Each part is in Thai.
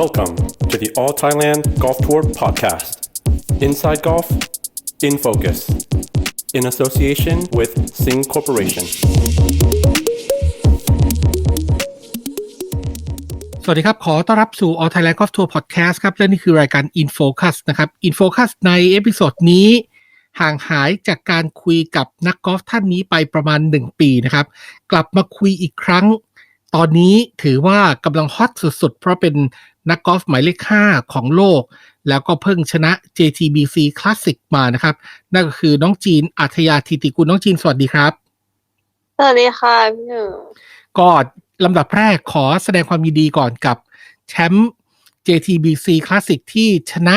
Welcome to the All Thailand Golf Tour podcast. Inside Golf, in focus, in association with Sing Corporation. สวัสดีครับ ขอต้อนรับสู่ All Thailand Golf Tour Podcast ครับ และนี่คือรายการ In Focus นะครับ In Focus ในเอพิโซดนี้ ห่างหายจากการคุยกับนักกอล์ฟท่านนี้ไปประมาณ 1 ปีนะครับ กลับมาคุยอีกครั้งตอนนี้ถือว่ากำลังฮอตสุดๆ เพราะเป็น นักกอล์ฟหมายเลข 5 ของโลก แล้วก็เพิ่งชนะ JTBC Classic มานะครับ นั่นก็คือน้องจีนอัธยาธิติกุลน้องจีนสวัสดีครับ สวัสดีค่ะพี่หนึ่งก็ลำดับแรกขอแสดงความยินดีก่อนกับแชมป์ JTBC Classic ที่ชนะ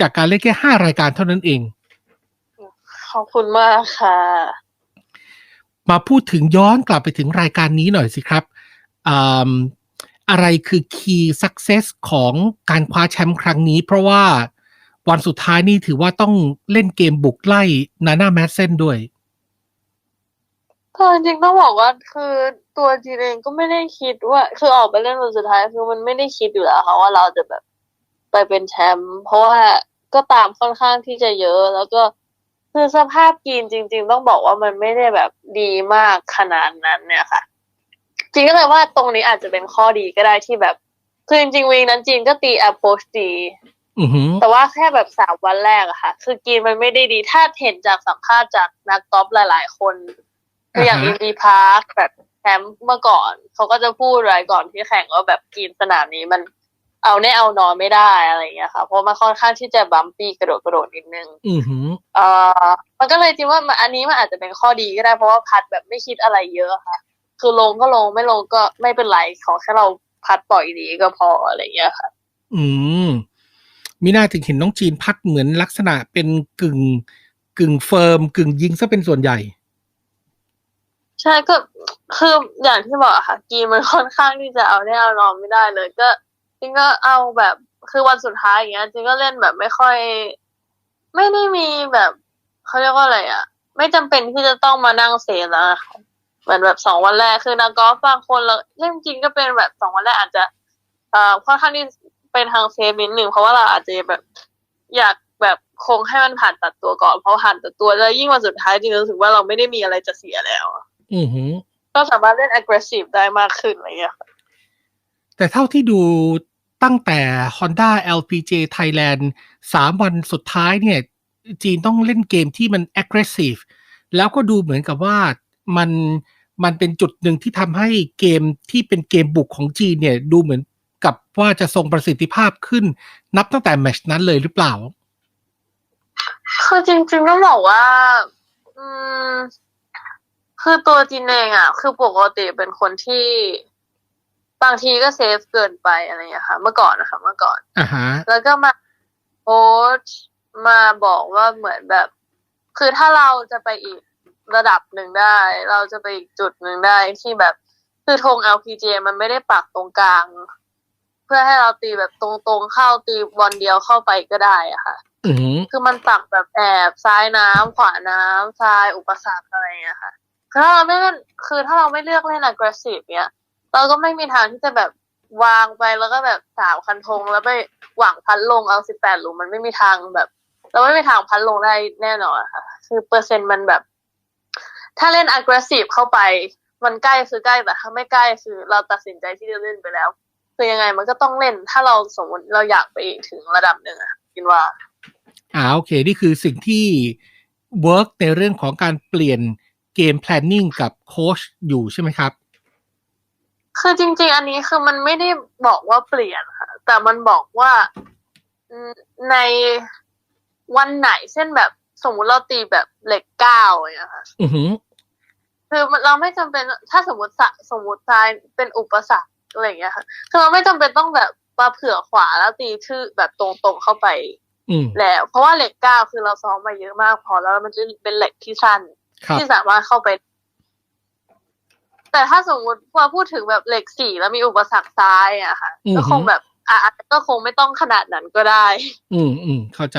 จากการเล่นแค่ 5 รายการเท่านั้นเอง ขอบคุณมากค่ะ มาพูดถึงย้อนกลับไปถึงรายการนี้หน่อยสิครับ อะไรคือ Key Success ของการคว้าแชมป์ครั้งนี้ เพราะว่าวันสุดท้ายนี่ถือว่าต้องเล่นเกมบุกไล่นาน่าแมสเซนด้วยก็จริงต้องบอกว่าคือตัวจีนเองก็ไม่ได้คิดว่า คือออกไปเล่นวันสุดท้ายคือมันไม่ได้คิดอยู่แล้วค่ะว่าเราจะแบบไปเป็นแชมป์เพราะว่าก็ตามค่อนข้างที่จะเยอะ แล้วก็คือสภาพกีนจริง ๆ ต้องบอกว่ามันไม่ได้แบบดีมากขนาดนั้นเนี่ยค่ะ จริงก็เลยว่าตรงนี้อาจจะเป็นข้อดีก็ได้ที่แบบ คือจริงๆวีคนั้นจีนก็ตี approach ดีอือหือแต่ว่าแค่แบบสามวันแรกอะค่ะ คือกีนมันไม่ได้ดี ถ้าเห็นจากสัมภาษณ์จากนักกอล์ฟหลาย ๆ คนคืออย่างอ่าอิฮะนดีพาร์คแบบแชมป์เมื่อก่อน เขาก็จะพูดอะไรก่อนที่แข่งว่าแบบกีนสนามนี้มันเอาแน่เอานอนไม่ได้อะไรอย่างเงี้ยค่ะ เพราะมันค่อนข้างที่จะบัมปี้กระโดดกระโดดนิดนึงอือหือเอ่อมันก็เลยจริงว่ามันอันนี้มันอาจจะเป็นข้อดีก็ได้เพราะว่าพัดแบบไม่คิดอะไรเยอะค่ะ คือลงก็ลงไม่ลงก็ไม่เป็นไรขอแค่เราพัดปล่อยดีก็พออะไรอย่างเงี้ยค่ะ อืมมีน่าถึงเห็นน้องจีนพัดเหมือนลักษณะเป็นกึ่ง กึ่งเฟิร์ม กึ่งยิงซะเป็นส่วนใหญ่ ใช่ก็คืออย่างที่บอกอะค่ะ กีนมันค่อนข้างที่จะเอาได้เอานอนไม่ได้เลย ก็จริงก็เอาแบบคือวันสุดท้ายอย่างเงี้ยจริงก็เล่นแบบไม่ค่อย ไม่ได้มีแบบเขาเรียกว่าอะไรอะไม่จำเป็นที่จะต้องมานั่งเซฟแล้วอะค่ะ เหมือนแบบสองวันแรกคือนักกอล์ฟบางคนเราเล่นจริงก็เป็นแบบสองวันแรกอาจจะเอ่อค่อนข้างที่เป็นทางเซฟนิดหนึ่งเพราะว่าเราอาจจะแบบอยากแบบคงให้มันผ่านตัดตัวก่อนเพราะผ่านตัดตัวแล้วยิ่งวันสุดท้ายจริงๆรู้สึกว่าเราไม่ได้มีอะไรจะเสียแล้วอะอือหือ ก็สามารถเล่น aggressive ได้มากขึ้นอะไรเงี้ยค่ะแต่เท่าที่ดูตั้งแต่ Honda LPG Thailand สามวันสุดท้ายเนี่ย จีนต้องเล่นเกมที่มัน aggressive แล้วก็ดูเหมือนกับว่ามัน มันเป็นจุดหนึ่งที่ทำให้เกมที่เป็นเกมบุกของจีนเนี่ยดูเหมือนกับว่าจะทรงประสิทธิภาพขึ้น นับตั้งแต่แมตชนั้นเลยหรือเปล่า คือจริงๆต้องบอกว่า อืมคือตัวจินเองอะ คือปกติเป็นคนที่บางทีก็เซฟเกินไปอะไรอย่างเงี้ยค่ะ เมื่อก่อนนะคะ เมื่อก่อนอ่าฮะ แล้วก็มาโพสต์มาบอกว่าเหมือนแบบ คือถ้าเราจะไปอีก ระดับหนึ่งได้ เราจะไปอีกจุดหนึ่งได้ที่แบบคือธง LPG มันไม่ได้ปักตรงกลาง เพื่อให้เราตีแบบตรงๆเข้าตีบอลเดียวเข้าไปก็ได้อะค่ะอือหือคือมันปักแบบแอบซ้ายน้ำขวาน้ำซ้ายอุปสรรคอะไรอย่างเงี้ยค่ะคือถ้าเราไม่เล่นคือถ้าเราไม่เลือกเล่น aggressive เนี้ยเราก็ไม่มีทางที่จะแบบวางไปแล้วก็แบบสามคันธงแล้วไปหวังพัดลงเอาสิบแปดหลุมมันไม่มีทางแบบ เราไม่มีทางพัดลงได้แน่นอนอะค่ะ คือเปอร์เซ็นต์มันแบบ ถ้าเล่น aggressive เข้าไป มันใกล้คือใกล้แต่ถ้าไม่ใกล้คือเราตัดสินใจที่จะเล่นไปแล้ว คือยังไงมันก็ต้องเล่น ถ้าเราสมมติเราอยากไปอีกถึงระดับหนึ่งอะคิดว่าอ่าโอเค นี่คือสิ่งที่เวิร์กในเรื่องของการเปลี่ยนเกม planning กับโค้ชอยู่ใช่ไหมครับ คือจริง ๆ อันนี้คือมันไม่ได้บอกว่าเปลี่ยนค่ะแต่มันบอกว่าอืมในวันไหนเช่นแบบ สมมุติเราตีแบบเหล็กเก้าอย่างเงี้ยค่ะอือหือคือมันเราไม่จำเป็นถ้าสมมติสะสมมติทรายเป็นอุปสรรคอะไรอย่างเงี้ยค่ะคือเราไม่จำเป็นต้องแบบมาเผื่อขวาแล้วตีชื่อแบบตรงๆเข้าไปอืมแล้ว เพราะว่าเหล็กเก้าคือเราซ้อมมาเยอะมากพอแล้วมันจะเป็นเหล็กที่สั้นครับที่สามารถเข้าไป แต่ถ้าสมมติพอพูดถึงแบบเหล็กสี่แล้วมีอุปสรรคซ้ายอะค่ะอือฮึก็คงแบบอะก็คงไม่ต้องขนาดนั้นก็ได้ อืมอืมเข้าใจ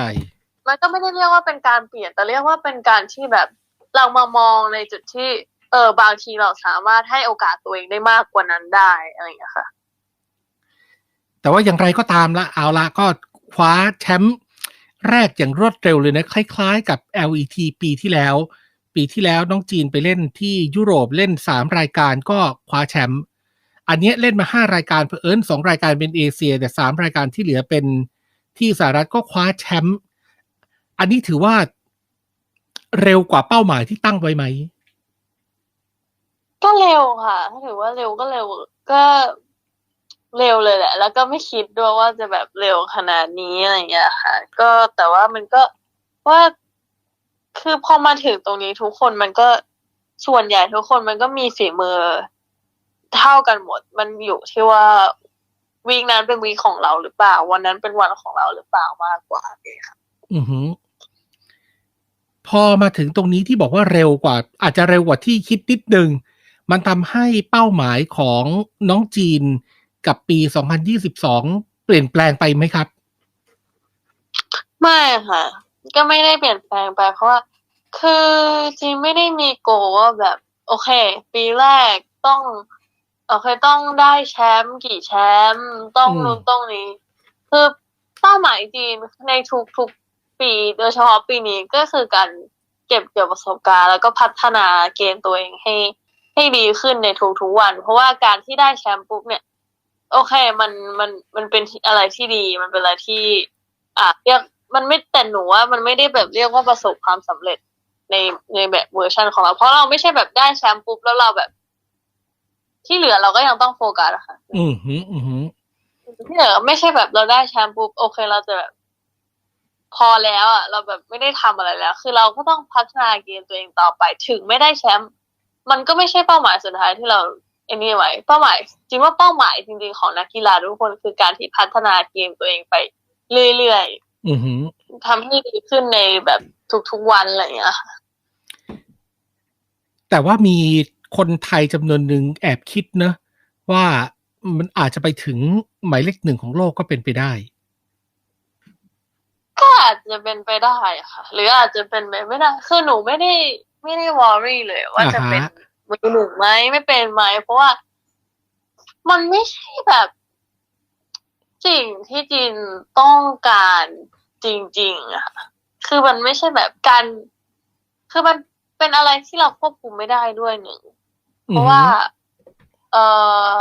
มันก็ไม่ได้เรียกว่าเป็นการเปลี่ยน แต่เรียกว่าเป็นการที่แบบเรามามองในจุดที่ เออบางทีเราสามารถให้โอกาสตัวเองได้มากกว่านั้นได้อะไรอย่างเงี้ยค่ะ แต่ว่าอย่างไรก็ตามละเอาละก็คว้าแชมป์แรกอย่างรวดเร็วเลยนะ คล้ายๆ กับ LET ปีที่แล้ว ปีที่แล้วน้องจีนไปเล่นที่ยุโรปเล่น 3 รายการก็คว้าแชมป์อันนี้เล่นมา 5 รายการเผอิญสองรายการเป็นเอเชีย แต่ 3 รายการที่เหลือเป็นที่สหรัฐก็คว้าแชมป์ อันนี้ถือว่าเร็วกว่าเป้าหมายที่ตั้งไว้ไหม ก็เร็วค่ะถ้าถือว่าเร็วก็เร็วก็เร็วเลยแหละ แล้วก็ไม่คิดด้วยว่าจะแบบเร็วขนาดนี้อะไรเงี้ยค่ะ ก็แต่ว่ามันก็ว่าคือพอมาถึงตรงนี้ทุกคนมันก็ส่วนใหญ่ทุกคนมันก็มีฝีมือเท่ากันหมด มันอยู่ที่ว่าวีคนั้นเป็นวีคของเราหรือเปล่า วันนั้นเป็นวันของเราหรือเปล่ามากกว่าเองค่ะ อือหือ พอมาถึงตรงนี้ที่บอกว่าเร็วกว่า อาจจะเร็วกว่าที่คิดนิดนึง มันทำให้เป้าหมายของน้องจีนกับปี 2022 เปลี่ยนแปลงไปไหมครับ ไม่ค่ะ ก็ไม่ได้เปลี่ยนแปลงไป เพราะว่า คือจริงไม่ได้มีโกลว่าแบบ โอเค ปีแรกต้อง โอเคต้องได้แชมป์กี่แชมป์ต้องอืมนู้นต้องนี้ คือเป้าหมายจีนในทุกๆ ปีโดยเฉพาะปีนี้ก็คือการเก็บเกี่ยวประสบการณ์ แล้วก็พัฒนาเกมตัวเองให้ให้ดีขึ้นในทุกๆวัน เพราะว่าการที่ได้แชมป์ปุ๊บเนี่ย โอเคมันมันมันเป็นอะไรที่ดีมันเป็นอะไรที่ อะเรียกมันไม่แต่หนูว่ามันไม่ได้แบบเรียกว่าประสบความสำเร็จในในแบบเวอร์ชันของเรา เพราะเราไม่ใช่แบบได้แชมป์ปุ๊บแล้วเราแบบ ที่เหลือเราก็ยังต้องโฟกัสอะค่ะ อือหืออือหือที่เหลือไม่ใช่แบบเราได้แชมป์ปุ๊บโอเคเราจะแบบ พอแล้วอะเราแบบไม่ได้ทำอะไรแล้ว คือเราก็ต้องพัฒนาเกมตัวเองต่อไป ถึงไม่ได้แชมป์มันก็ไม่ใช่เป้าหมายสุดท้ายที่เราเอ็นนี่ไว้เป้าหมายจริงว่าเป้าหมายจริงๆของนักกีฬาทุกคนคือการที่พัฒนาเกมตัวเองไปเรื่อยๆอือหือทำให้ดีขึ้นในแบบทุกๆวันอะไรอย่างเงี้ยค่ะแต่ว่ามีคนไทยจำนวนหนึ่งแอบคิดเนอะว่ามันอาจจะไปถึงหมายเลขหนึ่งของโลกก็เป็นไปได้ ก็อาจจะเป็นไปได้ค่ะ หรืออาจจะเป็นไปไม่ได้คือหนูไม่ได้ไม่ได้วอรี่เลย ว่าจะเป็นอ่าฮะมือหนึ่งไหมไม่เป็นไหมเพราะว่า มันไม่ใช่แบบสิ่งที่จีนต้องการจริงๆอะค่ะคือมันไม่ใช่แบบการคือมันเป็นอะไรที่เราควบคุมไม่ได้ด้วยหนึ่งเพราะว่า เออ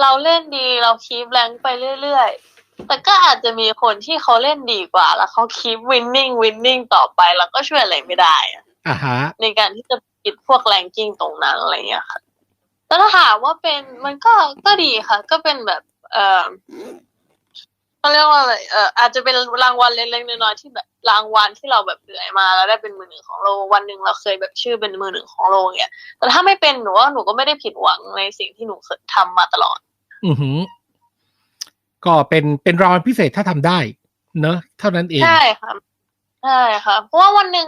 เราเล่นดีเราคีปแรงค์ไปเรื่อยๆ แต่ก็อาจจะมีคนที่เขาเล่นดีกว่า แล้วเขาคีปวินนิ่งวินนิ่งต่อไปเราก็ช่วยอะไรไม่ได้อะอ่าฮะ ในการที่จะปิดพวกแรงกิ้งตรงนั้นอะไรอย่างเงี้ยค่ะแต่ถ้าถามว่าเป็นมันก็ก็ดีค่ะ ก็เป็นแบบ เออเขาเรียกว่าอะไรเอออาจจะเป็นรางวัลเล็กๆน้อยๆที่แบบรางวัลที่เราแบบเหนื่อยมาแล้วได้เป็นมือหนึ่งของโลกวันหนึ่งเราเคยแบบชื่อเป็นมือหนึ่งของโลกเงี้ยแต่ถ้าไม่เป็นหนูว่าหนูก็ไม่ได้ผิดหวังในสิ่งที่หนูเคยทำมาตลอด อือหือ ก็เป็นเป็นรางวัลพิเศษถ้าทำได้ เนอะเท่านั้นเอง ใช่ค่ะใช่ค่ะเพราะว่าวันหนึ่ง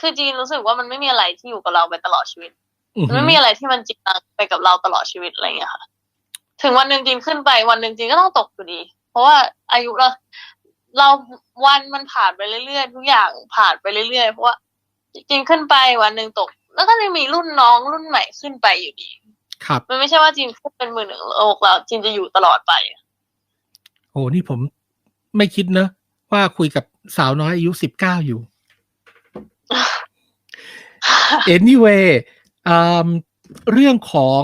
คือจีนรู้สึกว่ามันไม่มีอะไรที่อยู่กับเราไปตลอดชีวิตอือมันหือไม่มีอะไรที่มันจริงจังไปกับเราตลอดชีวิตอะไรอย่างเงี้ยค่ะ ถึงวันหนึ่งจีนขึ้นไป วันหนึ่งจีนก็ต้องตกอยู่ดี เพราะว่าอายุเราเราวันมันผ่านไปเรื่อยๆทุกอย่างผ่านไปเรื่อยๆเพราะว่าจีนขึ้นไปวันหนึ่งตก แล้วก็จะมีรุ่นน้องรุ่นใหม่ขึ้นไปอยู่ดี ครับ มันไม่ใช่ว่าจีนขึ้นเป็นมือหนึ่งโลกแล้วจีนจะอยู่ตลอดไป โอ้นี่ผมไม่คิดเนอะว่าคุยกับสาวน้อยอายุสิบเก้าอยู่ anyway อืมเรื่องของ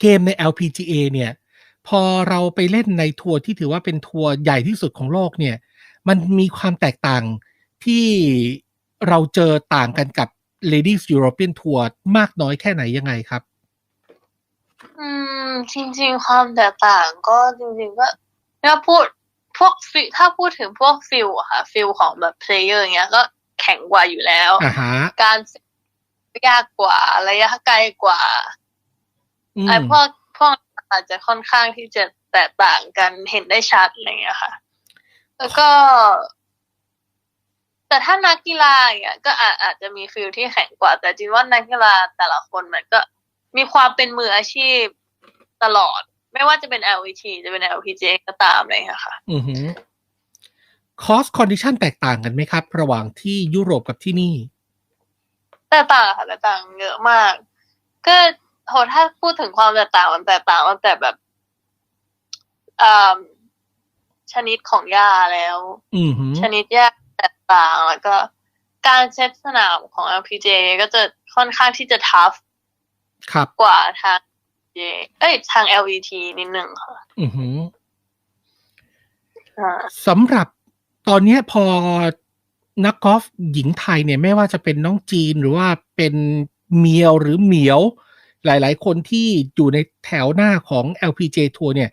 เกมใน LPGA เนี่ย พอเราไปเล่นในทัวร์ที่ถือว่าเป็นทัวร์ใหญ่ที่สุดของโลกเนี่ย มันมีความแตกต่างที่เราเจอต่างกันกับ Ladies European Tour มากน้อยแค่ไหนยังไงครับ อืม จริง ๆ ความแตกต่างก็จริง ๆ ก็ ถ้าพูดพวกฟิถ้าพูดถึงพวกฟิลอะค่ะฟิลของแบบเพลเยอร์อย่างเงี้ยก็แข็งกว่าอยู่แล้ว อ่าฮะการยากกว่าระยะไกลกว่าอืมไอ้พวกพวกอาจจะค่อนข้างที่จะแตกต่างกันเห็นได้ชัดอะไรเงี้ยค่ะ แล้วก็ แต่ถ้านักกีฬาอย่างเงี้ยก็อาจอาจจะมีฟิลที่แข็งกว่า แต่จริงว่านักกีฬาแต่ละคนมันก็มีความเป็นมืออาชีพตลอด ไม่ว่าจะเป็น LVT จะเป็น LPGA ก็ตามอะไรเลยค่ะ อือหือคอสคอนดิชันแตกต่างกันไหมครับ ระหว่างที่ยุโรปกับที่นี่ แตกต่างค่ะแตกต่างเยอะมาก ก็โหถ้าพูดถึงความแตกต่างมันแตกต่างตั้งแต่แบบอ่าชนิดของหญ้าแล้ว อือหือชนิดหญ้าต่างๆแล้วก็การเซตสนามของ LPGA ก็จะค่อนข้างที่จะทัฟครับกว่าทาง LPGA เอ้ยทาง LVT นิดนึงค่ะอือหืออ่าสำหรับตอนเนี้ยพอนักกอล์ฟหญิงไทยเนี่ยไม่ว่าจะเป็นน้องจีนหรือว่าเป็นเมียวหรือเหมียว หลายๆ คนที่อยู่ในแถวหน้าของ LPG ทัวร์เนี่ย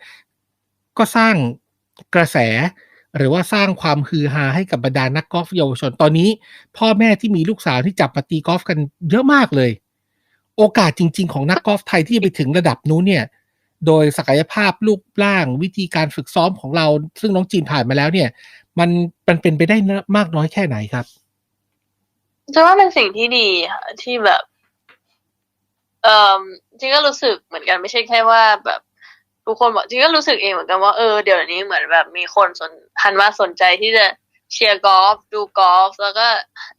ก็สร้างกระแส หรือว่าสร้างความฮือฮาให้กับบรรดานักกอล์ฟเยาวชนตอนนี้ พ่อแม่ที่มีลูกสาวที่จับมาตีกอล์ฟกันเยอะมากเลย โอกาสจริง ๆ ของนักกอล์ฟไทยที่จะไปถึงระดับนู้นเนี่ย โดยศักยภาพรูปร่างวิธีการฝึกซ้อมของเรา ซึ่งน้องจีนผ่านมาแล้วเนี่ย มันมันเป็นไปได้มากน้อยแค่ไหนครับจะว่าเป็นสิ่งที่ดีที่แบบเออจริงก็รู้สึกเหมือนกันไม่ใช่แค่ว่าแบบทุกคนบอกจริงก็รู้สึกเองเหมือนกันว่าเออเดี๋ยวนี้เหมือนแบบมีคนสนหันมาสนใจที่จะเชียร์กอล์ฟดูกอล์ฟแล้วก็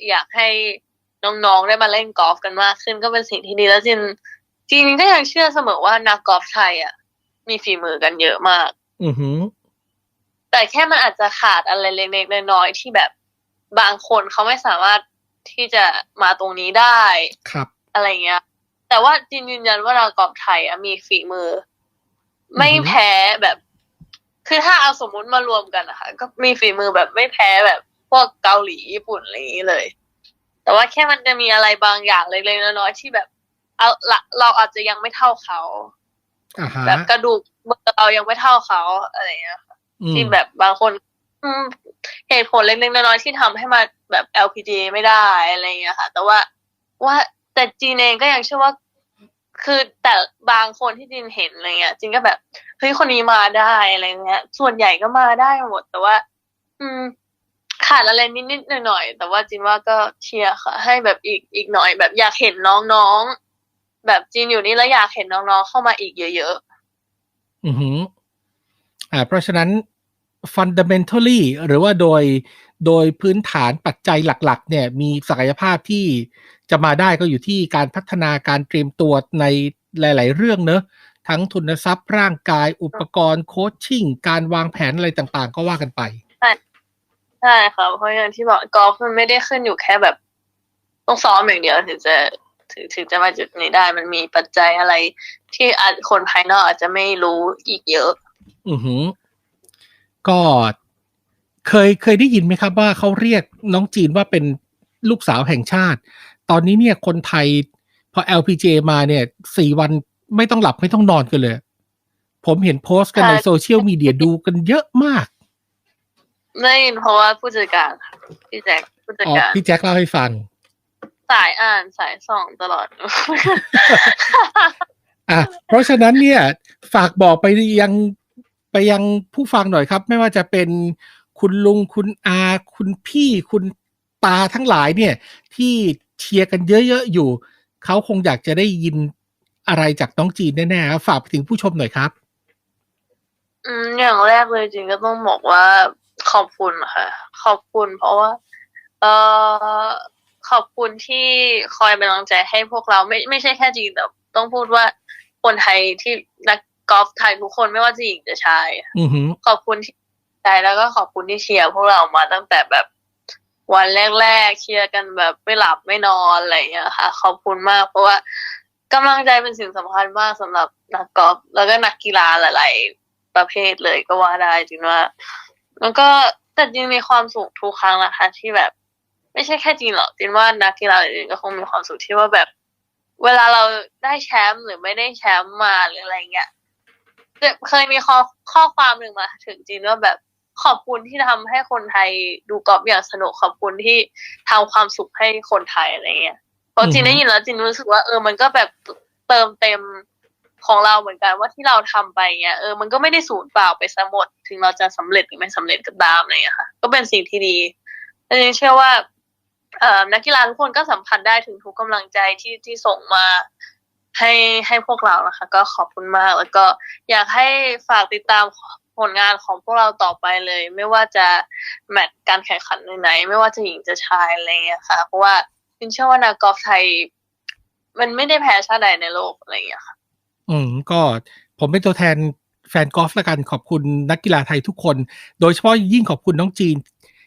อยากให้ น้องๆได้มาเล่นกอล์ฟกันมากขึ้นก็เป็นสิ่งที่ดีแล้วจริงจริงก็ยังเชื่อเสมอว่านักกอล์ฟไทยอะ มีฝีมือกันเยอะมาก อือหือ แต่แค่มันอาจจะขาดอะไรเล็กๆน้อยๆที่แบบบางคนเขาไม่สามารถที่จะมาตรงนี้ได้ครับ อะไรเงี้ย แต่ว่าจินยืนยันว่านักกอล์ฟไทยอะมีฝีมือ ไม่แพ้แบบ คือถ้าเอาสมมุติมารวมกันนะคะก็มีฝีมือแบบไม่แพ้แบบพวกเกาหลีญี่ปุ่นอะไรอย่างนี้เลย แต่ว่าแค่มันจะมีอะไรบางอย่างเล็กๆน้อยๆที่แบบเอาละเราอาจจะยังไม่เท่าเขาอ่าฮะแบบกระดูกมือเรายังไม่เท่าเขาอะไรเงี้ยอืมที่แบบบางคน อืมเหตุผลเล็กๆน้อยๆที่ทำให้มาแบบ LPG ไม่ได้อะไรอย่างเงี้ยค่ะ แต่ว่าว่าแต่จีนเองก็ยังเชื่อว่า คือแต่บางคนที่จีนเห็นอะไรเงี้ยจีนก็แบบเฮ้ยคนนี้มาได้อะไรเงี้ย ส่วนใหญ่ก็มาได้หมด แต่ว่า อืม ขาดอะไรนิดๆหน่อยๆแต่ว่าจีนว่าก็เชียร์ค่ะ ให้แบบอีกอีกหน่อย แบบอยากเห็นน้องๆแบบจีนอยู่นี่แล้วอยากเห็นน้องๆเข้ามาอีกเยอะๆอือหือ อ่า เพราะฉะนั้น fundamentally หรือว่าโดยโดยพื้นฐานปัจจัยหลัก ๆ เนี่ย มีศักยภาพที่จะมาได้ก็อยู่ที่การพัฒนาการเตรียมตัวในหลาย ๆ เรื่องเนอะทั้งทุนทรัพย์ร่างกายอุปกรณ์โคชชิ่ง การวางแผนอะไรต่าง ๆ ก็ว่ากันไป ใช่ค่ะเพราะอย่างที่บอกกอล์ฟมันไม่ได้ขึ้นอยู่แค่แบบ ต้องซ้อมอย่างเดียวถึงจะถึงถึงจะมาจุดนี้ได้มันมีปัจจัยอะไร ที่อาจคนภายนอกอาจจะไม่รู้อีกเยอะ อือหือ ก็เคยเคยได้ยินไหมครับว่าเขาเรียกน้องจีนว่าเป็นลูกสาวแห่งชาติ ตอนนี้เนี่ยคนไทยพอ LPG มาเนี่ยสี่วันไม่ต้องหลับไม่ต้องนอนกันเลย ผมเห็นโพสต์กันในค่ะโซเชียลมีเดียดูกันเยอะมาก ไม่เพราะว่าผู้จัดการค่ะพี่แจ็คผู้จัดอ๋อการพี่แจ็คเล่าให้ฟัง สายอ่านสายส่องตลอด อะเพราะฉะนั้นเนี่ยฝากบอกไปยังไปยังผู้ฟังหน่อยครับ ไม่ว่าจะเป็นคุณลุงคุณอา คุณพี่คุณตาทั้งหลายเนี่ย ที่เชียร์กันเยอะๆอยู่ เขาคงอยากจะได้ยินอะไรจากน้องจีนแน่ๆครับฝากไปถึงผู้ชมหน่อยครับ อืมอย่างแรกเลยจริงก็ต้องบอกว่า ขอบคุณค่ะ ขอบคุณเพราะว่า เออขอบคุณที่คอยเป็นกำลังใจให้พวกเราไม่ไม่ใช่แค่จีนแต่ต้องพูดว่าคนไทยที่นักกอล์ฟไทยทุกคนไม่ว่าจะหญิงจะชายอือหือขอบคุณที่ใจแล้วก็ขอบคุณที่เชียร์พวกเรามาตั้งแต่แบบวันแรกๆเชียร์กันแบบไม่หลับไม่นอนอะไรอย่างเงี้ยค่ะ ขอบคุณมากเพราะว่ากำลังใจเป็นสิ่งสำคัญมากสำหรับนักกอล์ฟแล้วก็นักกีฬาหลาย ๆ ประเภทเลยก็ว่าได้จริงว่า แล้วก็แต่จริงมีความสุขทุกครั้งนะคะที่แบบ ไม่ใช่แค่จีนหรอกจริงว่านักกีฬาอื่นก็คงมีความสุขที่ว่าแบบ เวลาเราได้แชมป์หรือไม่ได้แชมป์มาหรืออะไรเงี้ยเคยมีข้อข้อความหนึ่งมาถึงจีนว่าแบบขอบคุณที่ทำให้คนไทยดูกอล์ฟอย่างสนุกขอบคุณที่ทำความสุขให้คนไทยอะไรเงี้ยพอจีนได้ยินแล้วจีนรู้สึกว่าเออมันก็แบบเติมเต็ม ของเราเหมือนกันว่าที่เราทำไปเงี้ยเออมันก็ไม่ได้สูญเปล่าไปซะหมด ถึงเราจะสำเร็จหรือไม่สำเร็จก็ตามอะไรเงี้ยค่ะ ก็เป็นสิ่งที่ดีและจีนเชื่อว่าเอ่อนักกีฬาทุกคนก็สัมผัสได้ถึงทุกกำลังใจที่ที่ส่งมาให้ให้พวกเรานะคะ ก็ขอบคุณมาก แล้วก็อยากให้ฝากติดตามผลงานของพวกเราต่อไปเลย ไม่ว่าจะแมตช์การแข่งขันไหนๆไม่ว่าจะหญิงจะชายอะไรเงี้ยค่ะ เพราะว่าจินเชื่อว่านักกอล์ฟไทย มันไม่ได้แพ้ชาติใดในโลกอะไรอย่างเงี้ยค่ะ อืมก็ผมเป็นตัวแทนแฟนกอล์ฟละกันขอบคุณนักกีฬาไทยทุกคน โดยเฉพาะยิ่งขอบคุณน้องจีน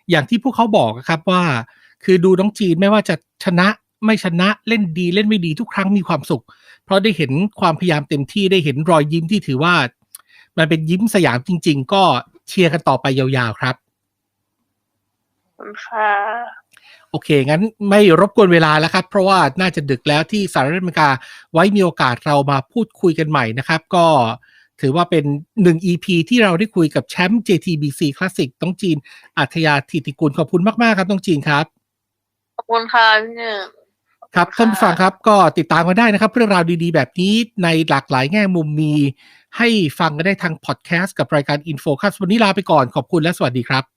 อย่างที่พวกเขาบอกครับว่า คือดูน้องจีนไม่ว่าจะชนะไม่ชนะเล่นดีเล่นไม่ดีทุกครั้งมีความสุข เพราะได้เห็นความพยายามเต็มที่ได้เห็นรอยยิ้มที่ถือว่า มันเป็นยิ้มสยามจริง ๆ ก็เชียร์กันต่อไปยาวๆครับขอบ คุณค่ะ โอเค งั้นไม่รบกวนเวลาแล้วครับ เพราะว่าน่าจะดึกแล้วที่สหรัฐอเมริกาไว้มีโอกาสเรามาพูดคุยกันใหม่นะครับ ก็ถือว่าเป็นหนึ่ง EP ที่เราได้คุยกับแชมป์ JTBC Classic ต้องจีนอัธยาธิติกุลขอบคุณมาก ๆ ครับต้องจีนครับ ขอบคุณค่ะพี่หนึ่งครับค่ะท่านผู้ฟังครับก็ติดตามกันได้นะครับ เรื่องราวดีๆ แบบนี้ในหลากหลายแง่มุมมี ให้ฟังกันได้ทางพอดแคสต์กับรายการ Infocus วันนี้ลาไปก่อนขอบคุณและสวัสดีครับ